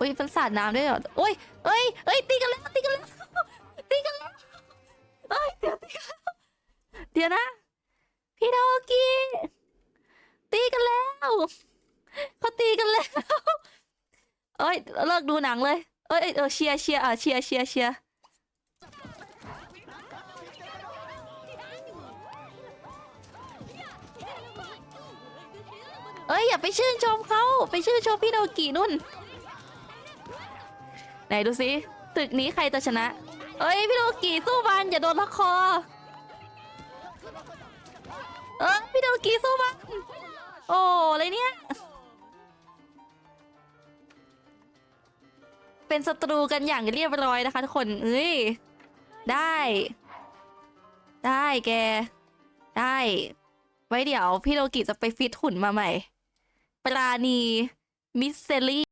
อุ้ยมันสาดน้ำด้วยเหรอโอ้ยเอ้ยเอ้ยตีกันแล้วตีกันแล้วตีกันแล้วเอ้ยเดี๋ยวตีกันแล้วเดี๋ยวนะ พี่โดกีตีกันแล้วเขาตีกันแล้วเอ้ยเลิกดูหนังเลยเอ้ยเอ้ยเออเชียร์เชียร์อะเชียร์เชียร์เชียร์เอ้ยอย่าไปชื่นชมเขาไปชื่นชมพี่โดกีนุ่น ไหนดูสิศึกนี้ใครจะชนะ เอ้ยพี่โดกีสู้มันอย่าโดนล็อกคอ เอ้ยพี่โดกีสู้มัน โอ้อะไรเนี่ย เป็นศัตรูกันอย่างเรียบร้อยนะคะทุกคน เอ้ย ได้ ได้แก ได้ ไว้เดี๋ยวพี่โลกิจะไปฟิตหุ่นมาใหม่ ปราณี มิสเซลี่